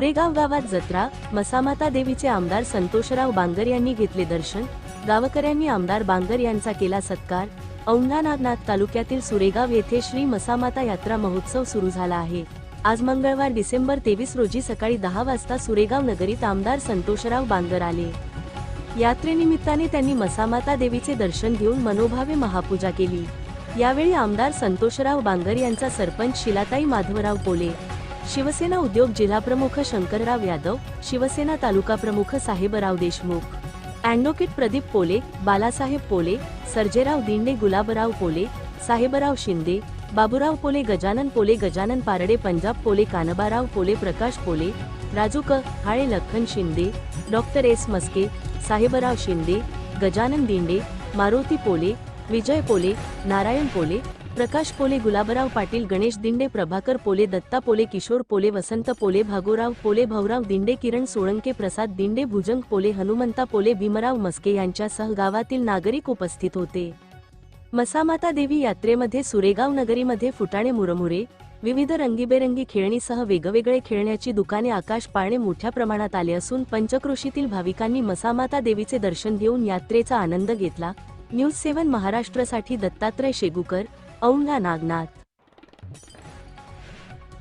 सुरेगाव गावात जत्रा मसामाता देवीचे आमदार संतोषराव बांगर यांनी घेतले दर्शन गावकऱ्यांनी आमदार बांगर यांचा केला सत्कार. औंढा नागनाथ तालुक्यातील सुरेगाव येथे श्री मसामाता यात्रा महोत्सव सुरू झाला आहे. आज मंगळवार डिसेंबर तेवीस रोजी सकाळी दहा वाजता सुरेगाव नगरीत आमदार संतोषराव बांगर आले. यात्रेनिमित्ताने त्यांनी मसामाता देवीचे दर्शन घेऊन मनोभावे महापूजा केली. यावेळी आमदार संतोषराव बांगर यांचा सरपंच शिलाताई माधवराव पोले शिवसेना उद्योग जिल्हाप्रमुख शंकरराव यादव शिवसेना तालुका प्रमुख साहेबराव देशमुख अॅडव्होकेट प्रदीप पोले बालासाहेब पोले सर्जेराव दिंडे गुलाबराव पोले साहेबराव शिंदे बाबुराव पोले गजानन पोले गजानन पारडे पंजाब पोले कानबाराव पोले प्रकाश पोले राजू क हाळे लखन शिंदे डॉक्टर एस मस्के साहेबराव शिंदे गजानन दिंडे मारुती पोले विजय पोले नारायण पोले प्रकाश पोले गुलाबराव पाटील गणेश दिंडे प्रभाकर पोले दत्ता पोले किशोर पोले वसंत पोले भागोराव पोले भाऊराव दिंडे किरण सोळंके प्रसाद दिंडे भुजंग पोले हनुमंता पोले भीमराव मस्के यांच्यासह गावातील नागरिक उपस्थित होते. मसामाता देवी यात्रेमध्ये सुरेगाव नगरीमध्ये फुटाणे मुरमुरे विविध रंगीबेरंगी खेळणीसह वेगवेगळे खेळण्याची दुकाने आकाश पाळणे मोठ्या प्रमाणात आले असून पंचक्रोशीतील भाविकांनी मसामाता देवीचे दर्शन घेऊन यात्रेचा आनंद घेतला. न्यूज सेवन महाराष्ट्रासाठी दत्तात्रय शेगुकर औंढा नागनाथ